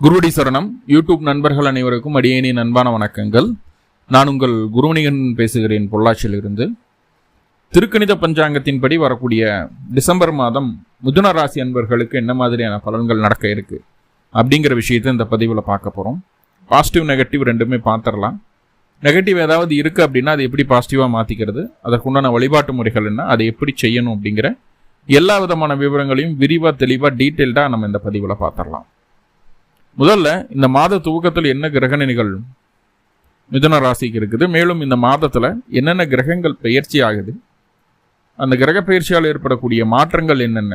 குருவடி சரணம். யூடியூப் நண்பர்கள் அனைவருக்கும் அடியேனின் அன்பான வணக்கங்கள். நான் உங்கள் குருவணிகன் பேசுகிறேன் பொள்ளாச்சியிலிருந்து. திருக்கணித பஞ்சாங்கத்தின்படி வரக்கூடிய டிசம்பர் மாதம் மிதுன ராசி அன்பர்களுக்கு என்ன மாதிரியான பலன்கள் நடக்க இருக்கு அப்படிங்கிற விஷயத்தை இந்த பதிவில் பார்க்க போகிறோம் பாசிட்டிவ் நெகட்டிவ் ரெண்டுமே பார்த்துடலாம். நெகட்டிவ் ஏதாவது இருக்குது அப்படின்னா அது எப்படி பாசிட்டிவாக மாற்றிக்கிறது அதற்குண்டான வழிபாட்டு முறைகள் என்ன? அதை எப்படி செய்யணும் அப்படிங்கிற எல்லா விதமான விவரங்களையும் விரிவாக தெளிவாக டீட்டெயில்டாக நம்ம இந்த பதிவில் பார்த்துடலாம். முதல்ல இந்த மாத துவக்கத்தில் என்ன கிரகணிகள் மிதுன ராசிக்கு இருக்குது. மேலும் இந்த மாதத்தில் என்னென்ன கிரகங்கள் பெயர்ச்சி ஆகுது? அந்த கிரக பயிற்சியால் ஏற்படக்கூடிய மாற்றங்கள் என்னென்ன?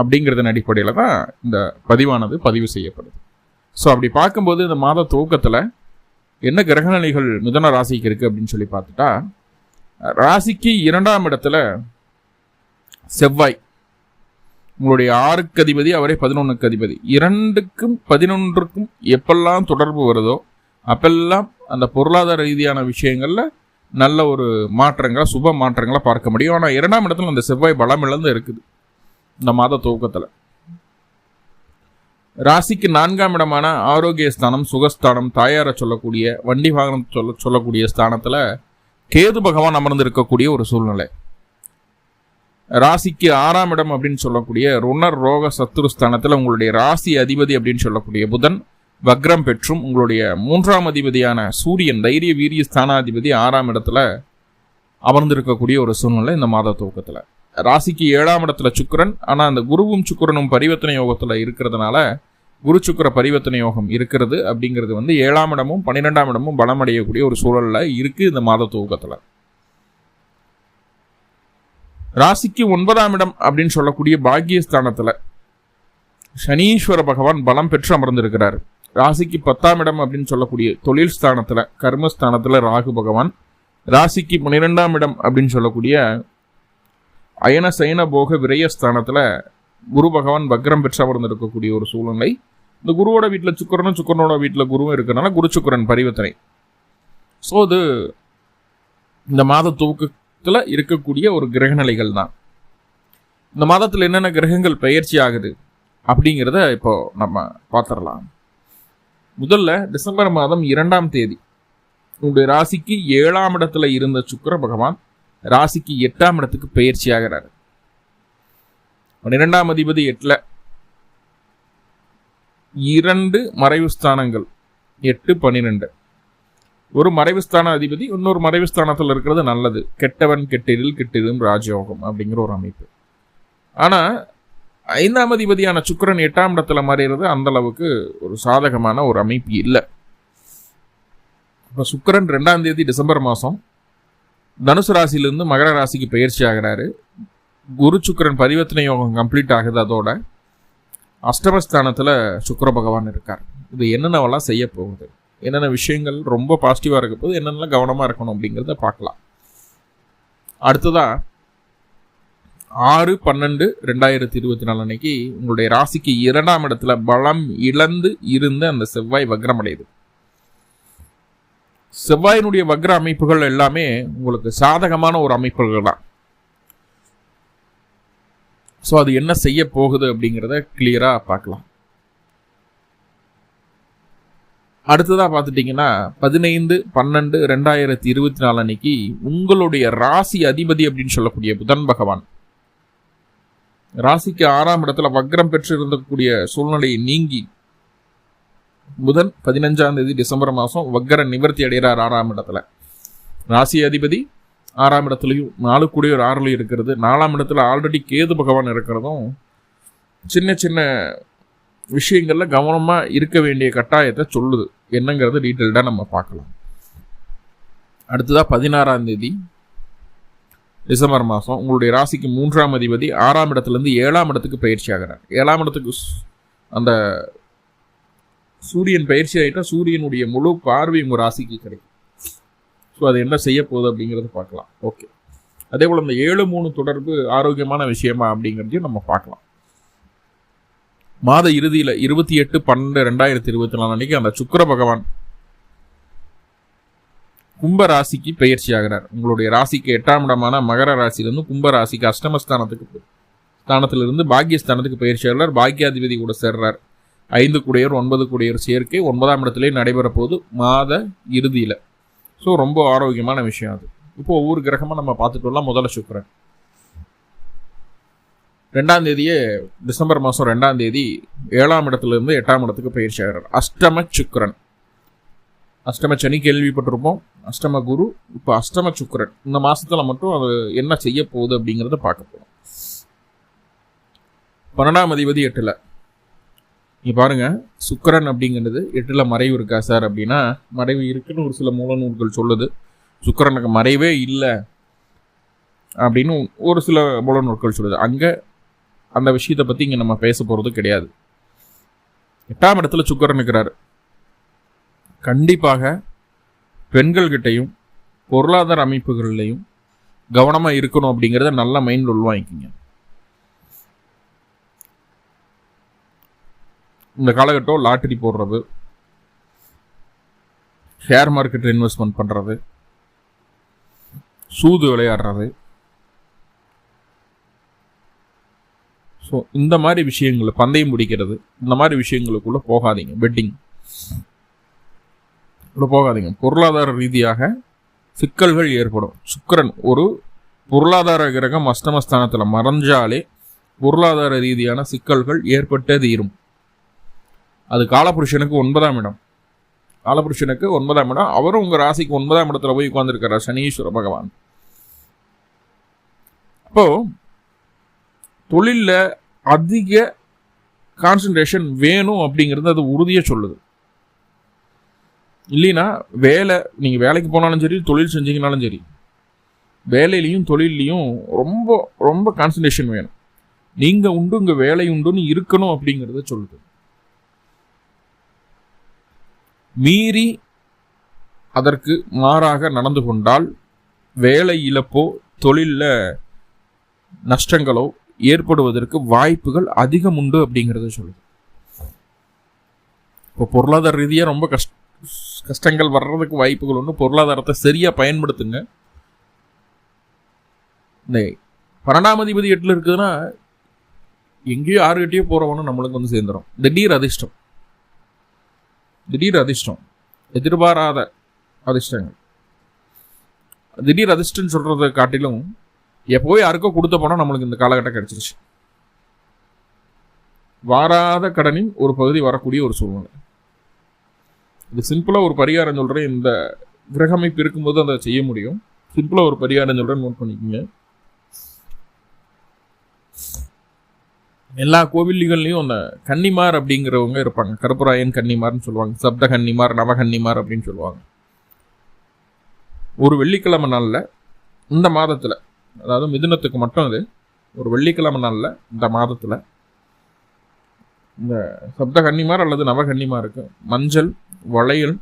அப்படிங்கிறதன் அடிப்படையில் தான் இந்த பதிவானது பதிவு செய்யப்படுது. ஸோ அப்படி பார்க்கும்போது இந்த மாத துவக்கத்தில் என்ன கிரகநிலைகள் மிதன ராசிக்கு இருக்குது அப்படின்னு சொல்லி பார்த்துட்டா ராசிக்கு இரண்டாம் இடத்துல செவ்வாய். உங்களுடைய ஆறுக்கு அதிபதி அவரே பதினொன்றுக்கு அதிபதி. இரண்டுக்கும் பதினொன்றுக்கும் எப்பெல்லாம் தொடர்பு வருதோ அப்பெல்லாம் அந்த பொருளாதார ரீதியான விஷயங்களில் நல்ல ஒரு மாற்றங்களை சுப மாற்றங்களை பார்க்க முடியும். ஆனால் இரண்டாம் இடத்துல அந்த செவ்வாய் பலம் இழந்து இருக்குது இந்த மாத துவக்கத்தில். ராசிக்கு நான்காம் இடமான ஆரோக்கிய ஸ்தானம் சுகஸ்தானம் தாயாரை சொல்லக்கூடிய வண்டி வாகனம் சொல்ல சொல்லக்கூடிய ஸ்தானத்தில் கேது பகவான் அமர்ந்து இருக்கக்கூடிய ஒரு சூழ்நிலை. ராசிக்கு ஆறாம் இடம் அப்படின்னு சொல்லக்கூடிய ருணர் ரோக சத்துருஸ்தானத்தில் உங்களுடைய ராசி அதிபதி அப்படின்னு சொல்லக்கூடிய புதன் வக்ரம் பெற்றும் உங்களுடைய மூன்றாம் அதிபதியான சூரியன் தைரிய வீரிய ஸ்தானாதிபதி ஆறாம் இடத்துல அமர்ந்திருக்கக்கூடிய ஒரு சூழ்நிலை இந்த மாத துவக்கத்தில். ராசிக்கு ஏழாம் இடத்துல சுக்கரன் ஆனால் அந்த குருவும் சுக்கரனும் பரிவர்த்தனை யோகத்தில் இருக்கிறதுனால குரு சுக்கர பரிவர்த்தனை யோகம் இருக்கிறது அப்படிங்கிறது வந்து ஏழாம் இடமும் பன்னிரெண்டாம் இடமும் பலமடையக்கூடிய ஒரு சூழலில் இருக்குது இந்த மாத துவக்கத்தில். ராசிக்கு ஒன்பதாம் இடம் அப்படின்னு சொல்லக்கூடிய பாக்கியஸ்தானத்தில் சனீஸ்வர பகவான் பலம் பெற்று அமர்ந்திருக்கிறார். ராசிக்கு பத்தாம் இடம் அப்படின்னு சொல்லக்கூடிய தொழில் ஸ்தானத்தில் கர்மஸ்தானத்தில் ராகு பகவான் ராசிக்கு பன்னிரெண்டாம் இடம் அப்படின்னு சொல்லக்கூடிய அயன சயன போக விரயஸ்தானத்தில் குரு பகவான் வக்ரம் பெற்று அமர்ந்திருக்கக்கூடிய ஒரு சூழ்நிலை. இந்த குருவோட வீட்டில் சுக்கரனும் சுக்கரனோட வீட்டில் குருவும் இருக்கிறனால குரு சுக்கரன் பரிவர்த்தனை. ஸோ அது இந்த மாத மாதத்தில் இருக்கக்கூடிய ஒரு கிரகநிலைகள் தான் இந்த மாதத்தில் என்னென்ன கிரகங்கள் பயிற்சி ஆகுது அப்படிங்கிறத இப்போ நம்ம பார்த்துடலாம். முதல்ல டிசம்பர் மாதம் இரண்டாம் தேதி. உங்களுடைய ராசிக்கு ஏழாம் இடத்துல இருந்த சுக்கர பகவான் ராசிக்கு எட்டாம் இடத்துக்கு பயிற்சி ஆகிறார். பன்னிரெண்டாம் அதிபதி எட்டில். இரண்டு மறைவு ஸ்தானங்கள் எட்டு பன்னிரெண்டு ஒரு மறைவு ஸ்தான அதிபதி இன்னொரு மறைவு ஸ்தானத்தில் இருக்கிறது நல்லது. கெட்டவன் கெட்டிடில் கெட்டிடும் ராஜயோகம் அப்படிங்கிற ஒரு அமைப்பு. ஆனால் ஐந்தாம் அதிபதியான சுக்கரன் எட்டாம் இடத்துல மறைகிறது அந்த அளவுக்கு ஒரு சாதகமான ஒரு அமைப்பு இல்லை. இப்போ சுக்கரன் ரெண்டாம் தேதி டிசம்பர் மாதம் தனுசு ராசியிலிருந்து மகர ராசிக்கு பயிற்சி ஆகிறாரு. குரு சுக்கரன் பரிவர்த்தனை யோகம் கம்ப்ளீட் ஆகுது அதோட. அஷ்டமஸ்தானத்தில் சுக்கர பகவான் இருக்கார். இது என்னென்னவெல்லாம் செய்ய போகுது? என்னென்ன விஷயங்கள் ரொம்ப பாசிட்டிவாக இருக்க போது என்னென்னலாம் கவனமாக இருக்கணும் அப்படிங்கிறத பார்க்கலாம். அடுத்ததாக ஆறு பன்னெண்டு ரெண்டாயிரத்தி இருபத்தி நாலு அன்னைக்கு உங்களுடைய ராசிக்கு இரண்டாம் இடத்துல பலம் இழந்து இருந்த அந்த செவ்வாய் வக்ரம் அடையுது செவ்வாயினுடைய வக்ர அமைப்புகள் எல்லாமே உங்களுக்கு சாதகமான ஒரு அமைப்புகள் தான். ஸோ அது என்ன செய்ய போகுது அப்படிங்கிறத கிளியராக பார்க்கலாம். அடுத்ததாக பார்த்துட்டிங்கன்னா பதினைந்து பன்னெண்டு ரெண்டாயிரத்தி இருபத்தி நாலு அன்னைக்கு உங்களுடைய ராசி அதிபதி அப்படின்னு சொல்லக்கூடிய புதன் பகவான். ராசிக்கு ஆறாம் இடத்துல வக்ரம் பெற்று இருந்தக்கூடிய சூழ்நிலையை நீங்கி புதன் பதினஞ்சாம் தேதி டிசம்பர் மாதம் வக்கர நிவர்த்தி அடைகிறார் ஆறாம் இடத்துல. ராசி அதிபதி ஆறாம் இடத்துலையும் நாலு கூடிய ஒரு ஆறுலையும் இருக்கிறது. நாலாம் இடத்துல ஆல்ரெடி கேது பகவான் இருக்கிறதும் சின்ன சின்ன விஷயங்களில் கவனமாக இருக்க வேண்டிய கட்டாயத்தை சொல்லுது. என்னங்கிறது டீட்டெயில்டாக நம்ம பார்க்கலாம். அடுத்ததாக பதினாறாம் தேதி டிசம்பர் மாதம் உங்களுடைய ராசிக்கு மூன்றாம் அதிபதி ஆறாம் இடத்துலேருந்து ஏழாம் இடத்துக்கு பயிற்சி ஆகிறார். ஏழாம் இடத்துக்கு அந்த சூரியன் பயிற்சி ஆகிட்டால் சூரியனுடைய முழு பார்வை உங்கள் ராசிக்கு கிடைக்கும். ஸோ அது என்ன செய்ய போகுது அப்படிங்கிறத பார்க்கலாம். ஓகே அதே போல் இந்த ஏழு மூணு தொடர்பு ஆரோக்கியமான விஷயமா அப்படிங்கிறதையும் நம்ம பார்க்கலாம். மாத இறுதியில் இருபத்தி எட்டு பன்னெண்டு ரெண்டாயிரத்தி இருபத்தி நாலு அன்னைக்கு அந்த சுக்கர பகவான் கும்ப ராசிக்கு பயிற்சி ஆகிறார் உங்களுடைய ராசிக்கு எட்டாம் இடமான மகர ராசியிலிருந்து கும்ப ராசிக்கு அஷ்டமஸ்தானத்துக்கு ஸ்தானத்திலிருந்து பாக்கியஸ்தானத்துக்கு பயிற்சி ஆகிறார். பாக்கியாதிபதி கூட சேர்றார். ஐந்து குடையர் ஒன்பது குடையர் சேர்க்கை ஒன்பதாம் இடத்திலே நடைபெற போது மாத இறுதியில். ஸோ ரொம்ப ஆரோக்கியமான விஷயம் அது. இப்போ ஒவ்வொரு கிரகமாக நம்ம பார்த்துட்டு வரலாம் முதல்ல சுக்கரன். ரெண்டாம் தேதியே டிசம்பர் மாதம் ரெண்டாம் தேதி ஏழாம் இடத்துலேருந்து எட்டாம் இடத்துக்கு பயிற்சி ஆகிறார் அஷ்டம சுக்கரன். அஷ்டம சனி கேள்விப்பட்டிருப்போம். அஷ்டம குரு இப்போ அஷ்டம சுக்கரன். இந்த மாதத்தில் மட்டும் அது என்ன செய்ய போகுது அப்படிங்கிறத பார்க்க போகிறோம் பன்னெண்டாம் அதிபதி எட்டில். நீ பாருங்க சுக்கரன் அப்படிங்கிறது எட்டில் மறைவு இருக்கா சார் அப்படின்னா மறைவு இருக்குன்னு ஒரு சில மூல நூல்கள் சொல்லுது. சுக்கரனுக்கு மறைவே இல்லை அப்படின்னு ஒரு சில மூல நூல்கள் சொல்லுது. அங்கே அந்த விஷயத்தை பற்றி இங்கே நம்ம பேச போகிறது கிடையாது. எட்டாம் இடத்துல சுக்கரன் இருக்கிறார். கண்டிப்பாக பெண்கள்கிட்டையும் பொருளாதார அமைப்புகள்லையும் கவனமாக இருக்கணும் அப்படிங்கிறத நல்ல மைண்ட் உள்வாங்கிக்கிங்க. இந்த காலகட்டம் லாட்டரி போடுறது. ஷேர் மார்க்கெட்டில் இன்வெஸ்ட்மெண்ட் பண்ணுறது சூது விளையாடுறது. ஸோ இந்த மாதிரி விஷயங்களை பந்தயம் பிடிக்கிறது இந்த மாதிரி விஷயங்களுக்குள்ளே போகாதீங்க. பெட்டிங் உள்ள போகாதீங்க. பொருளாதார ரீதியாக சிக்கல்கள் ஏற்படும். சுக்கரன் ஒரு பொருளாதார கிரகம் அஷ்டமஸ்தானத்தில் மறைஞ்சாலே பொருளாதார ரீதியான சிக்கல்கள் ஏற்பட்டே தீரும். அது காலபுருஷனுக்கு ஒன்பதாம் இடம். காலபுருஷனுக்கு ஒன்பதாம் இடம். அவரும் உங்கள் ராசிக்கு ஒன்பதாம் இடத்துல போய் உட்காந்துருக்கிறார் சனீஸ்வர பகவான். அப்போது தொழிலில் அதிக கான்சன்ட்ரேஷன் வேணும் அப்படிங்கிறது அது உறுதியாக சொல்லுது. இல்லைன்னா வேலை நீங்கள் வேலைக்கு போனாலும் சரி தொழில் செஞ்சீங்கனாலும் சரி வேலையிலையும் தொழிலையும் ரொம்ப ரொம்ப கான்சன்ட்ரேஷன் வேணும். நீங்கள் உண்டு உங்கள் வேலை உண்டுன்னு இருக்கணும் அப்படிங்கிறத சொல்லுது. மீறி அதற்கு மாறாக நடந்து கொண்டால் வேலை இழப்போ தொழிலில் நஷ்டங்களோ ஏற்படுவதற்கு வாய்ப்புகள் அதிகம் உண்டு அப்படிங்கிறத சொல்லுது. இப்போ பொருளாதார ரீதியாக ரொம்ப கஷ்ட கஷ்டங்கள் வர்றதுக்கு வாய்ப்புகள் ஒன்று பொருளாதாரத்தை சரியாக பயன்படுத்துங்க. இந்த பன்னெண்டாம் அதிபதி எட்டில் இருக்குதுன்னா எங்கேயோ ஆறுகிட்டயோ போகிறவனும் நம்மளுக்கு வந்து சேர்ந்துடும் திடீர் அதிர்ஷ்டம். திடீர் அதிர்ஷ்டம். எதிர்பாராத அதிர்ஷ்டங்கள். திடீர் அதிர்ஷ்டம் சொல்கிறத காட்டிலும் எப்போ யாருக்கோ கொடுத்த போனால் நம்மளுக்கு இந்த காலகட்டம் கிடச்சிருச்சு. வாராத கடனின் ஒரு பகுதி வரக்கூடிய ஒரு சூழ்நிலை. இது சிம்பிளாக ஒரு பரிகாரம் சொல்கிறேன் இந்த கிரகமைப்பு இருக்கும்போது அதை செய்ய முடியும். சிம்பிளாக ஒரு பரிகாரம் சொல்கிறேன் நோட் பண்ணிக்கோங்க. எல்லா கோவில்கள்லையும் அந்த கன்னிமார் அப்படிங்கிறவங்க இருப்பாங்க. கருப்பராயன் கன்னிமார்னு சொல்லுவாங்க சப்த கன்னிமார் நவ கன்னிமார் அப்படின்னு சொல்லுவாங்க. ஒரு வெள்ளிக்கிழமை நாளில் இந்த மாதத்தில் அதாவது மிதுனத்துக்கு மட்டும் அது. ஒரு வெள்ளிக்கிழமை நாளில் இந்த மாதத்தில். இந்த சப்த கன்னிமார் அல்லது நவகன்னிமாருக்கு மஞ்சள் வளையல்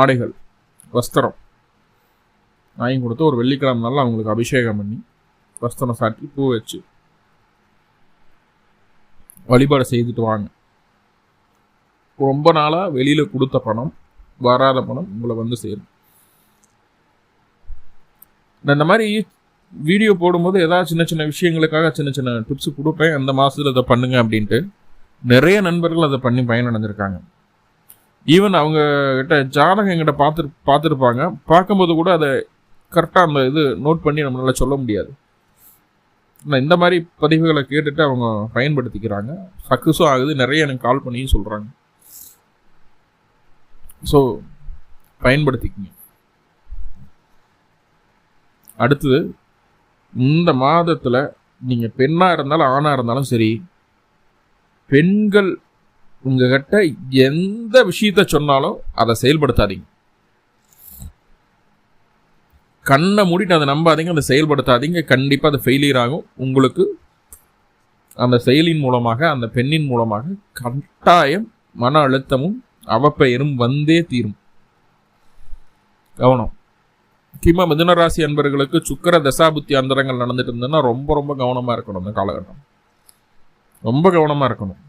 ஆடைகள் வஸ்திரம். வாங்கி கொடுத்து ஒரு வெள்ளிக்கிழமை நாளில் அவங்களுக்கு அபிஷேகம் பண்ணி வஸ்திரம் சாட்டி பூ வச்சு வழிபாடு செய்துட்டு வாங்க. ரொம்ப நாளாக வெளியில் கொடுத்த பணம் வராத பணம் உங்களை வந்து சேரும். நான் இந்த மாதிரி வீடியோ போடும்போது ஏதாவது சின்ன சின்ன விஷயங்களுக்காக சின்ன சின்ன டிப்ஸ் கொடுப்பேன். அந்த மாதத்தில் இதை பண்ணுங்க அப்படின்ட்டு நிறைய நண்பர்கள் அதை பண்ணி பயனடைஞ்சிருக்காங்க. ஈவன் அவங்க கிட்ட ஜாதகம் எங்கிட்ட பார்த்து பார்த்துருப்பாங்க. பார்க்கும்போது கூட அதை கரெக்டாக அந்த இது நோட் பண்ணி நம்மளால் சொல்ல முடியாது. நான் இந்த மாதிரி பதிவுகளை கேட்டுட்டு அவங்க பயன்படுத்திக்கிறாங்க. சக்ஸஸும் ஆகுது. நிறைய எனக்கு கால் பண்ணியும் சொல்கிறாங்க ஸோ பயன்படுத்திக்கிங்க. அடுத்தது இந்த மாதத்தில் நீங்கள் பெண்ணாக இருந்தாலும் ஆணாக இருந்தாலும் சரி பெண்கள் உங்ககிட்ட எந்த விஷயத்த சொன்னாலும் அதை செயல்படுத்தாதீங்க. கண்ணை மூடிட்டு அதை நம்பாதீங்க அதை செயல்படுத்தாதீங்க. கண்டிப்பாக அது ஃபெயிலியர் ஆகும். உங்களுக்கு அந்த செயலின் மூலமாக அந்த பெண்ணின் மூலமாக கட்டாயம் மன அழுத்தமும் அவப்பெயரும் வந்தே தீரும். கவனம். முக்கியமாக மிதனராசி அன்பர்களுக்கு சுக்கர தசாபுத்தி அந்தரங்கள் நடந்துட்டு இருந்ததுன்னா ரொம்ப ரொம்ப கவனமாக இருக்கணும் இந்த காலகட்டம். ரொம்ப கவனமாக இருக்கணும்.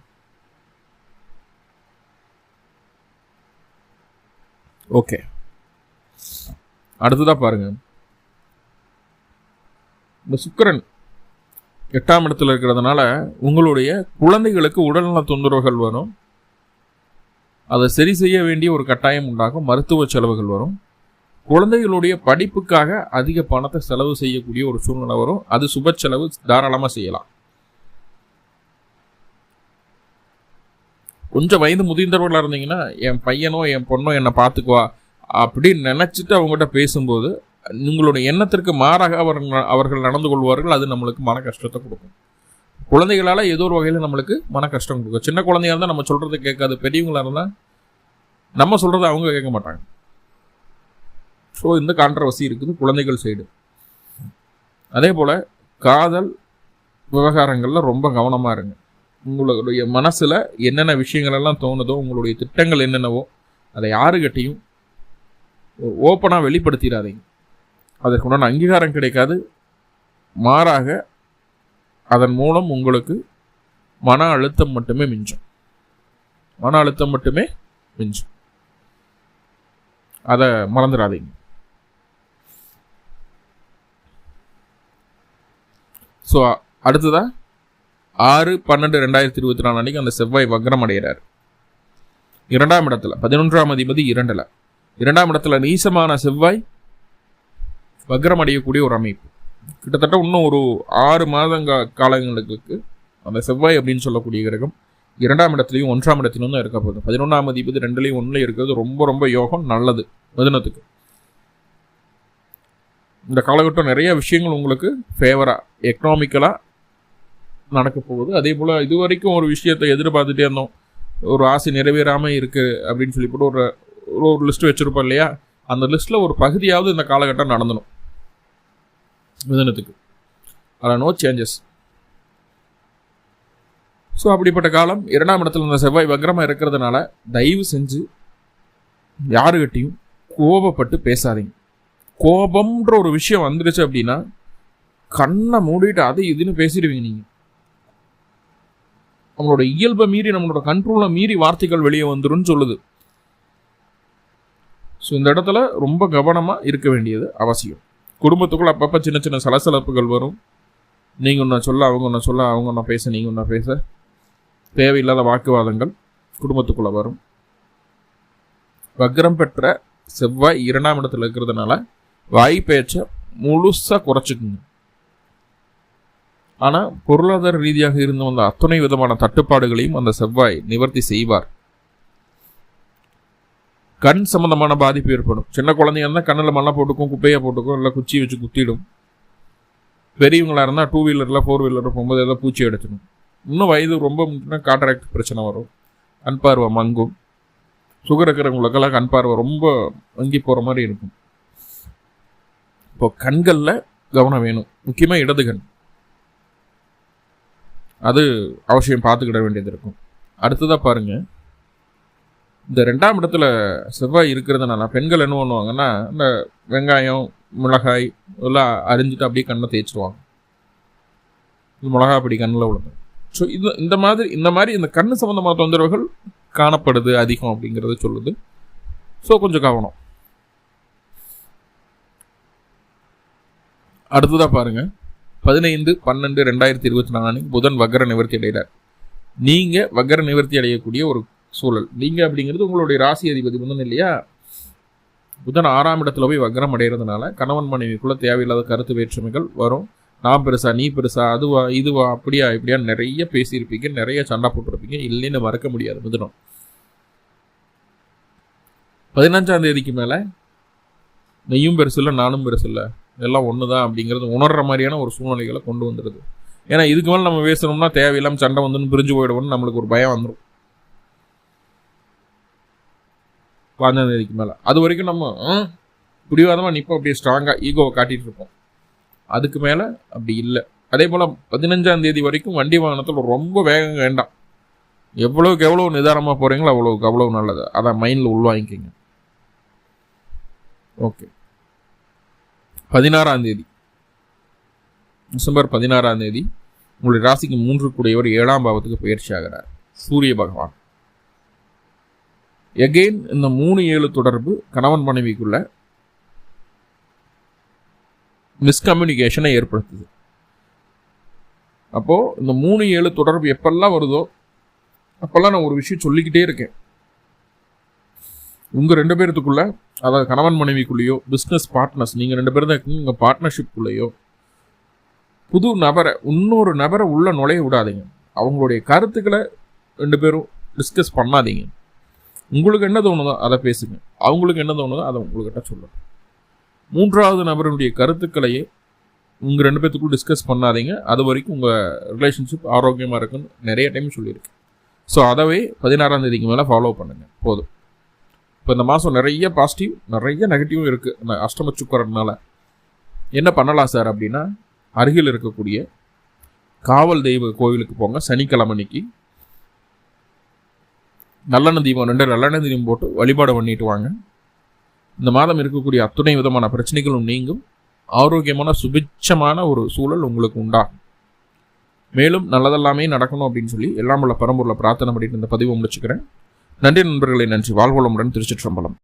ஓகே. அடுத்ததாக பாருங்க. இந்த சுக்கரன் எட்டாம் இடத்துல இருக்கிறதுனால உங்களுடைய குழந்தைகளுக்கு உடல்நல தொந்தரவுகள் வரும். அதை சரி செய்ய வேண்டிய ஒரு கட்டாயம் உண்டாகும். மருத்துவ செலவுகள் வரும். குழந்தைகளுடைய படிப்புக்காக அதிக பணத்தை செலவு செய்யக்கூடிய ஒரு சூழ்நிலை வரும். அது சுப செலவு தாராளமாக செய்யலாம். கொஞ்சம் வயது முதிர்ந்தவர்களாக இருந்தீங்கன்னா என் பையனோ என் பொண்ணோ என்னை பார்த்துக்குவா அப்படின்னு நினச்சிட்டு அவங்ககிட்ட பேசும்போது உங்களுடைய எண்ணத்திற்கு மாறாக அவர்கள் அவர்கள் நடந்து கொள்வார்கள். அது நம்மளுக்கு மன கஷ்டத்தை கொடுக்கும். குழந்தைகளால் ஏதோ ஒரு வகையில் நம்மளுக்கு மன கஷ்டம் கொடுக்கும். சின்ன குழந்தையாக இருந்தால் நம்ம சொல்கிறது கேட்காது. பெரியவங்களாக இருந்தால் நம்ம சொல்கிறத அவங்க கேட்க மாட்டாங்க. ஸோ இந்த கான்ட்ரவர்சி இருக்குது குழந்தைகள் சைடு அதே போல் காதல் விவகாரங்களில் ரொம்ப கவனமாக இருங்க. உங்களுடைய மனசில் என்னென்ன விஷயங்கள் எல்லாம் தோணுதோ உங்களுடைய திட்டங்கள் என்னென்னவோ அதை யாருக்கிட்டையும் ஓப்பனாக வெளிப்படுத்திடாதீங்க. அதற்குண்டான அங்கீகாரம் கிடைக்காது. மாறாக அதன் மூலம் உங்களுக்கு மன அழுத்தம் மட்டுமே மிஞ்சும். மன அழுத்தம் மட்டுமே மிஞ்சும். அதை மறந்துடாதீங்க. ஸோ அடுத்ததாக ஆறு பன்னெண்டு ரெண்டாயிரத்தி இருபத்தி நாலு அன்னைக்கு அந்த செவ்வாய் வக்ரம் அடைகிறார். இரண்டாம் இடத்துல பதினொன்றாம் அதிபதி இரண்டில். இரண்டாம் இடத்துல நீசமான செவ்வாய் வக்ரம் அடையக்கூடிய ஒரு அமைப்பு. கிட்டத்தட்ட இன்னும் ஒரு ஆறு மாதங்க காலங்களுக்கு அந்த செவ்வாய் அப்படின்னு சொல்லக்கூடிய கிரகம் இரண்டாம் இடத்துலையும் ஒன்றாம் இடத்திலும் தான் இருக்க போகுது. பதினொன்றாம் அதிபதி ரெண்டுலேயும் ஒன்றுலையும் இருக்கிறது ரொம்ப ரொம்ப யோகம் நல்லது. பதினத்துக்கு இந்த காலகட்டம் நிறைய விஷயங்கள் உங்களுக்கு ஃபேவராக எக்கனாமிக்கலாக நடக்க போகுது. அதே போல் இது வரைக்கும் ஒரு விஷயத்தை எதிர்பார்த்துட்டே இருந்தோம். ஒரு ஆசை நிறைவேறாமல் இருக்குது அப்படின்னு சொல்லி போட்டு ஒரு ஒரு லிஸ்ட் வச்சுருப்போம் இல்லையா? அந்த லிஸ்ட்டில் ஒரு பகுதியாவது இந்த காலகட்டம் நடந்தணும் மிதனத்துக்கு. அதில் நோ சேஞ்சஸ் ஸோ அப்படிப்பட்ட காலம் இரண்டாம் இடத்துல இந்த செவ்வாய் வக்ரமாக இருக்கிறதுனால தயவு செஞ்சு யாருக்கிட்டையும் கோபப்பட்டு பேசாதீங்க. கோபம்ன்ற ஒரு விஷயம் வந்துடுச்சு அப்படின்னா கண்ணை மூடிட்டு அதை இதுன்னு பேசிடுவீங்க நீங்கள் நம்மளோட இயல்பை மீறி நம்மளோட கண்ட்ரோலை மீறி வார்த்தைகள் வெளியே வந்துடும் சொல்லுது. ஸோ இந்த இடத்துல ரொம்ப கவனமாக இருக்க வேண்டியது அவசியம். குடும்பத்துக்குள்ள அப்பப்போ சின்ன சின்ன சலசலப்புகள் வரும். நீங்கள் ஒன்று சொல்ல அவங்க ஒன்று சொல்ல அவங்க ஒன்று பேச நீங்கள் ஒன்று பேச. தேவையில்லாத வாக்குவாதங்கள் குடும்பத்துக்குள்ளே வரும். வக்ரம் பெற்ற செவ்வாய் இரண்டாம் இடத்துல இருக்கிறதுனால வாய் பேச்சை முழுசாக குறைச்சிக்குங்க. ஆனால் பொருளாதார ரீதியாக இருந்து வந்த அத்துணை விதமான தட்டுப்பாடுகளையும் அந்த செவ்வாய் நிவர்த்தி செய்வார். கண் சம்மந்தமான பாதிப்பு ஏற்படும். சின்ன குழந்தைங்க இருந்தால் கண்ணில் மண்ணை போட்டுக்கும் குப்பையாக போட்டுக்கும் இல்லை குச்சி வச்சு குத்திடும். பெரியவங்களாக இருந்தால் டூ வீலரில் ஃபோர் வீலரில் போகும்போது ஏதோ பூச்சி எடுத்துடும் இன்னும் வயது ரொம்ப முக்கியம்னா காட்ராக்ட் பிரச்சனை வரும். கண் பார்வை மங்கும். சுகர் இருக்கிறவங்களுக்கெல்லாம் கண் பார்வை ரொம்ப வங்கி போகிற மாதிரி இருக்கும். இப்போ கண்களில் கவனம் வேணும். முக்கியமாக இடது கண். அது அவசியம் பார்த்துக்கிட வேண்டியது இருக்கும். அடுத்ததாக பாருங்கள் இந்த ரெண்டாம் இடத்துல செவ்வாய் இருக்கிறதுனால பெண்கள் என்ன பண்ணுவாங்கன்னா இந்த வெங்காயம் மிளகாய் எல்லாம் அரிஞ்சிட்டு அப்படியே கண்ணை தேய்ச்சிடுவாங்க மிளகா அப்படி கண்ணில் விழுந்து ஸோ இது இந்த மாதிரி இந்த மாதிரி இந்த கண் சம்மந்தமான தொந்தரவுகள் காணப்படுது அதிகம் அப்படிங்கிறத சொல்லுது. ஸோ கொஞ்சம் கவனம். அடுத்ததாக பாருங்கள் பதினைந்து பன்னெண்டு ரெண்டாயிரத்தி இருபத்தி நாலு புதன் வக்கர நிவர்த்தி அடைகிறார். நீங்கள் வக்கர நிவர்த்தி அடையக்கூடிய ஒரு சூழல். நீங்கள் அப்படிங்கிறது உங்களுடைய ராசி அதிபதி புதன் இல்லையா? புதன் ஆறாம் இடத்துல போய் வக்ரம் அடைகிறதுனால கணவன் மனைவிக்குள்ளே தேவையில்லாத கருத்து வேற்றுமைகள் வரும். நான் பெருசா நீ பெருசா அதுவா இதுவா அப்படியா இப்படியா நிறைய பேசியிருப்பீங்க. நிறைய சண்டை போட்டிருப்பீங்க. இல்லைன்னு மறக்க முடியாது புதனம். பதினஞ்சாம் தேதிக்கு மேலே நெய்யும் பெருசு இல்லை நானும் பெருசு இல்லை. எல்லாம் ஒன்று தான் அப்படிங்கிறது உணர்கிற மாதிரியான ஒரு சூழ்நிலைகளை கொண்டு வந்துடுது ஏன்னா இதுக்கு மேலே நம்ம பேசணும்னா தேவையில்லாமல் சண்டை வந்துன்னு பிரிஞ்சு போயிடுவோம்னு நம்மளுக்கு ஒரு பயம் வந்துடும் பாஞ்சாம் தேதிக்கு மேலே. அது வரைக்கும் நம்ம பிடிவாதமாக நிற்போம் அப்படியே ஸ்ட்ராங்காக ஈகோவை காட்டிகிட்டு இருப்போம். அதுக்கு மேலே அப்படி இல்லை. அதே போல் பதினஞ்சாம் தேதி வரைக்கும் வண்டி வாகனத்தில் ரொம்ப வேகம் வேண்டாம். எவ்வளோக்கு எவ்வளோ நிதானமாக போகிறீங்களோ அவ்வளோக்கு அவ்வளோ நல்லது. அதான் மைண்டில் உள்வாங்கிக்கிங்க. ஓகே பதினாறாம் தேதி. டிசம்பர் பதினாறாம் தேதி உங்களுடைய ராசிக்கு மூன்று கூடியவர் ஏழாம் பாவத்துக்கு பயிற்சி ஆகிறார் சூரிய பகவான். எகெயின் இந்த மூணு ஏழு தொடர்பு கணவன் மனைவிக்குள்ள மிஸ்கம்யூனிகேஷனை ஏற்படுத்துது. அப்போது இந்த மூணு ஏழு தொடர்பு எப்பெல்லாம் வருதோ அப்போல்லாம் நான் ஒரு விஷயம் சொல்லிக்கிட்டே இருக்கேன். உங்கள் ரெண்டு பேர்த்துக்குள்ள அதாவது கணவன் மனைவிக்குள்ளேயோ பிஸ்னஸ் பார்ட்னர்ஸ் நீங்கள் ரெண்டு பேரும் தான் உங்கள் பார்ட்னர்ஷிப்குள்ளேயோ புது நபரை இன்னொரு நபரை உள்ளே நுழைய விடாதீங்க. அவங்களுடைய கருத்துக்களை ரெண்டு பேரும் டிஸ்கஸ் பண்ணாதீங்க. உங்களுக்கு என்ன தோணுதோ அதை பேசுங்க. அவங்களுக்கு என்ன தோணுதோ அதை உங்கள்கிட்ட சொல்லுங்க. மூன்றாவது நபருடைய கருத்துக்களையே உங்கள் ரெண்டு பேர்த்துக்குள்ள டிஸ்கஸ் பண்ணாதீங்க. அது வரைக்கும் உங்கள் ரிலேஷன்ஷிப் ஆரோக்கியமாக இருக்குன்னு நிறைய டைம் சொல்லியிருக்கேன். ஸோ அதவே பதினாறாம் தேதிக்கு மேலே ஃபாலோ பண்ணுங்கள் போதும். இப்போ இந்த மாதம் நிறைய பாசிட்டிவ் நிறைய நெகட்டிவும் இருக்குது இந்த அஷ்டம சுக்கரனால. என்ன பண்ணலாம் சார் அப்படின்னா அருகில் இருக்கக்கூடிய காவல் தெய்வ கோவிலுக்கு போங்க சனிக்கிழமை அன்னைக்கு. நல்லெண்ணெய் தீபம் ரெண்டு நல்லெண்ணெய் தீபம் போட்டு வழிபாடு பண்ணிட்டு வாங்க. இந்த மாதம் இருக்கக்கூடிய அத்துணை விதமான பிரச்சனைகளும் நீங்கும். ஆரோக்கியமான சுபிட்சமான ஒரு சூழல் உங்களுக்கு உண்டாகும். மேலும் நல்லதெல்லாமே நடக்கணும் அப்படின்னு சொல்லி எல்லாம் உள்ள பரம்பூரில் பிரார்த்தனை பண்ணிட்டு இந்த பதிவை முடிச்சுக்கிறேன். நன்றி நண்பர்களை நன்றி. வாழ்வளமுடன் திருச்சிற்றம்பலம்.